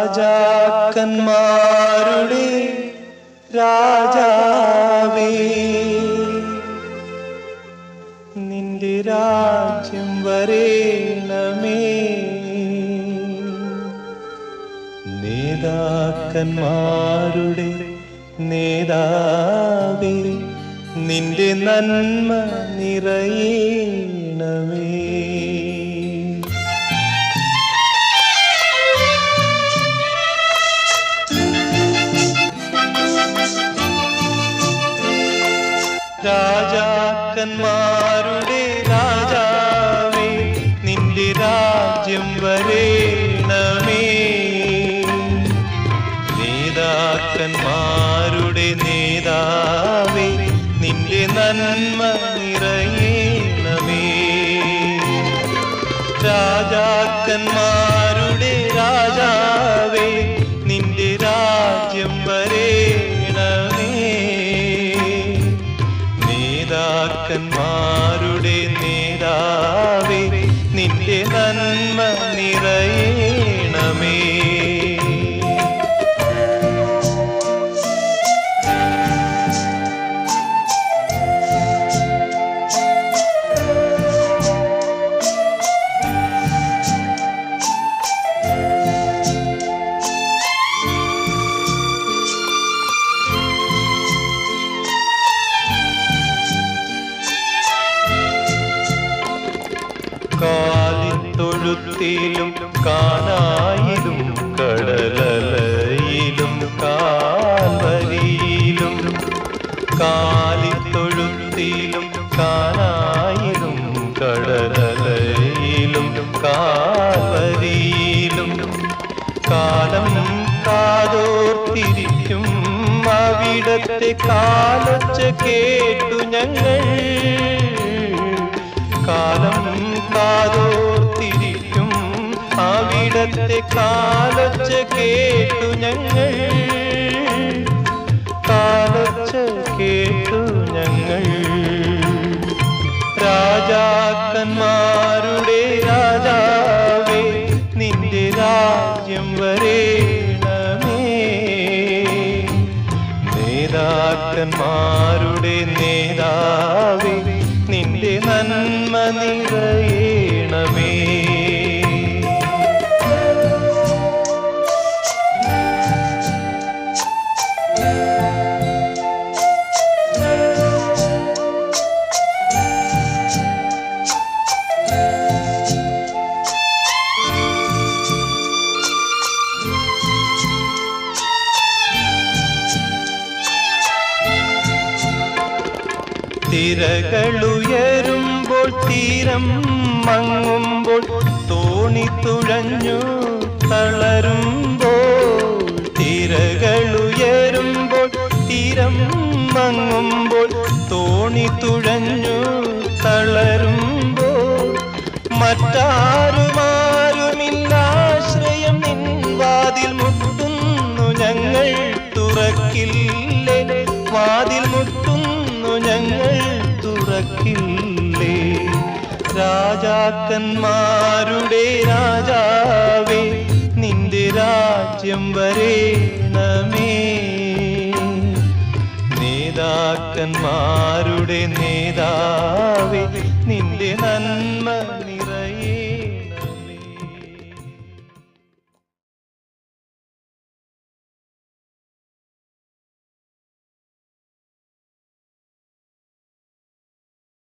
രാജാക്കന്മാരുടെ രാജാവേ. നിന്റെ രാജ്യം വരേണമേ. നേതാക്കന്മാരുടെ നേതാവേ നിന്റെ നന്മ നിറയണമേ. രാജാക്കന്മാരുടെ രാജാവേ? നിന്റെ രാജ്യം വരേണമേ. നേതാക്കന്മാരുടെ നേതാവേ നിന്റെ നന്മ നിറയണമേ. രാജാക്കന്മാരുടെ നന്മ നിറയണമേ കാലിത്തൊഴുത്തിലും കാനായിലും കടലലയിലും കാലി തൊഴുത്തിലും കാണായിലും കടലയിലും കാൽവരിയിലും. കാലം കാതോർത്തിരിക്കും അവിടത്തെ കാലൊച്ച കേട്ടു ഞങ്ങൾ. കാലം കാതോർത്തിരിക്കും അവിടത്തെ കാലൊച്ച കേട്ടു ഞങ്ങൾ. കാലൊച്ച കേട്ടു ഞങ്ങൾ. രാജാക്കന്മാരുടെ രാജാവേ നിന്റെ രാജ്യം വരേണമേ. നേതാക്കന്മാരുടെ നേതാവേ തിരകളുയരുമ്പോൾ തീരം മങ്ങുമ്പോൾ തോണി തുഴഞ്ഞു തളരുമ്പോൾ തിരകളുയരുമ്പോൾ തീരം മങ്ങുമ്പോൾ തോണി തുഴഞ്ഞു തളരുമ്പോൾ മറ്റാരുമാരുമില്ലാശ്രയം നിൻവാതിൽ മുട്ടുന്നു ഞങ്ങൾ തുറക്കില്ലേ? വാതിൽ മുട്ടുന്നു ഞങ്ങൾ തുറക്കില്ലേ? രാജാക്കന്മാരുടെ രാജാവേ നിന്റെ രാജ്യം വരേണമേ. നേതാക്കന്മാരുടെ നേതാവേ നിന്റെ നന്മ